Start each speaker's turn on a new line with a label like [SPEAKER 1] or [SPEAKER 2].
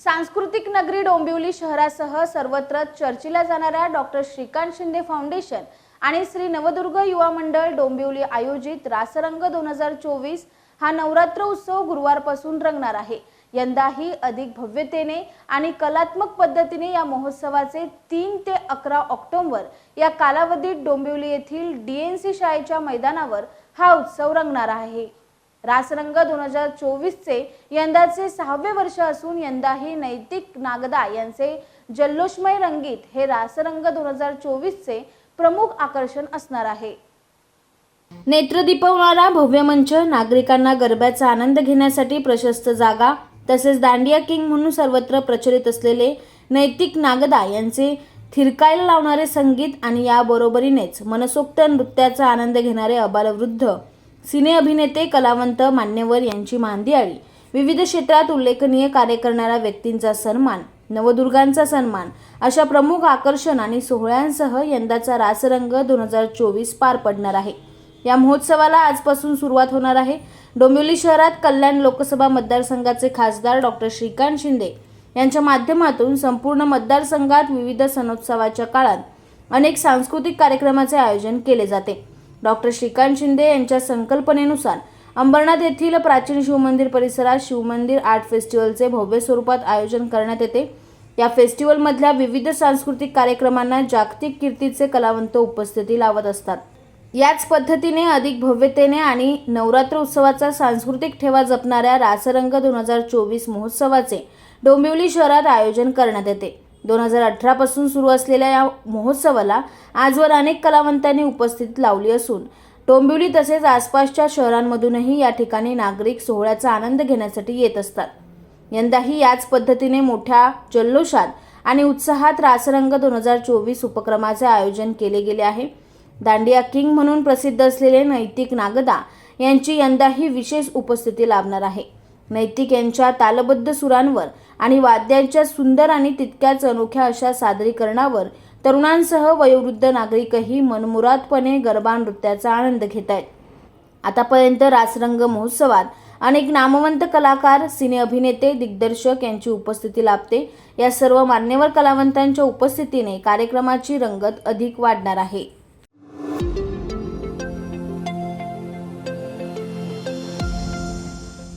[SPEAKER 1] सांस्कृतिक नगरी डोंबिवली शहरासह सर्वत्र चर्चेला जाणाऱ्या डॉक्टर श्रीकांत शिंदे फाउंडेशन आणि श्री नवदुर्ग युवा मंडळ डोंबिवली आयोजित रासरंग दोन हजार चोवीस हा नवरात्र उत्सव गुरुवारपासून रंगणार आहे. यंदाही अधिक भव्यतेने आणि कलात्मक पद्धतीने या महोत्सवाचे तीन ते अकरा ऑक्टोबर या कालावधीत डोंबिवली येथील डीएनसी शाळेच्या मैदानावर हा उत्सव रंगणार आहे. रासरंग दोन हजार चोवीसचे यंदाचे सहावे वर्ष असून यंदाही नैतिक नागदा यांचे जल्लोषमय रंगीत हे रासरंग दोन हजार चोवीसचे प्रमुख आकर्षण असणार आहे. नेत्र दिपवणारा भव्य मंच नागरिकांना गरब्याचा आनंद घेण्यासाठी प्रशस्त जागा तसेच दांडिया किंग म्हणून सर्वत्र प्रचलित असलेले नैतिक नागदा यांचे थिरकायला लावणारे संगीत आणि याबरोबरीनेच मनसोक्त नृत्याचा आनंद घेणारे अबालवृद्ध सिने अभिनेते कलावंत मान्यवर यांची मांदियाळी विविध क्षेत्रात उल्लेखनीय कार्य करणाऱ्या व्यक्तींचा सन्मान नवदुर्गांचा सन्मान अशा प्रमुख आकर्षण आणि सोहळ्यांसह यंदाचा रासरंग दोन हजार चोवीस पार पडणार आहे. या महोत्सवाला आजपासून सुरुवात होणार आहे. डोंबिवली शहरात कल्याण लोकसभा मतदारसंघाचे खासदार डॉक्टर श्रीकांत शिंदे यांच्या माध्यमातून संपूर्ण मतदारसंघात विविध सणोत्सवाच्या काळात अनेक सांस्कृतिक कार्यक्रमाचे आयोजन केले जाते. डॉक्टर श्रीकांत शिंदे यांच्या संकल्पनेनुसार अंबरनाथ येथील प्राचीन शिवमंदिर परिसरात शिवमंदिर आर्ट फेस्टिवलचे भव्य स्वरूपात आयोजन करण्यात येते. या फेस्टिवलमधल्या विविध सांस्कृतिक कार्यक्रमांना जागतिक कीर्तीचे कलावंत उपस्थिती लावत असतात. याच पद्धतीने अधिक भव्यतेने आणि नवरात्र उत्सवाचा सांस्कृतिक ठेवा जपणाऱ्या रासरंग दोन हजार चोवीस महोत्सवाचे डोंबिवली शहरात आयोजन करण्यात येते. दोन हजार अठरापासून सुरू असलेल्या या महोत्सवाला आजवर अनेक कलावंतांनी उपस्थिती लावली असून डोंबिवली तसेच आसपासच्या शहरांमधूनही या ठिकाणी नागरिक सोहळ्याचा आनंद घेण्यासाठी येत असतात. यंदाही याच पद्धतीने मोठ्या जल्लोषात आणि उत्साहात रासरंग दोन हजार चोवीस उपक्रमाचे आयोजन केले गेले आहे. दांडिया किंग म्हणून प्रसिद्ध असलेले नैतिक नागदा यांची यंदाही विशेष उपस्थिती लाभणार आहे. नैतिक यांच्या तालबद्ध सुरांवर आणि वाद्यांच्या सुंदर आणि तितक्याच अनोख्या अशा सादरीकरणावर तरुणांसह वयोवृद्ध नागरिकही मनमुरादपणे गरबा नृत्याचा आनंद घेत आहेत आतापर्यंत रासरंग महोत्सवात अनेक नामवंत कलाकार सिने अभिनेते दिग्दर्शक यांची उपस्थिती लाभते. या सर्व मान्यवर कलावंतांच्या उपस्थितीने कार्यक्रमाची रंगत अधिक वाढणार आहे.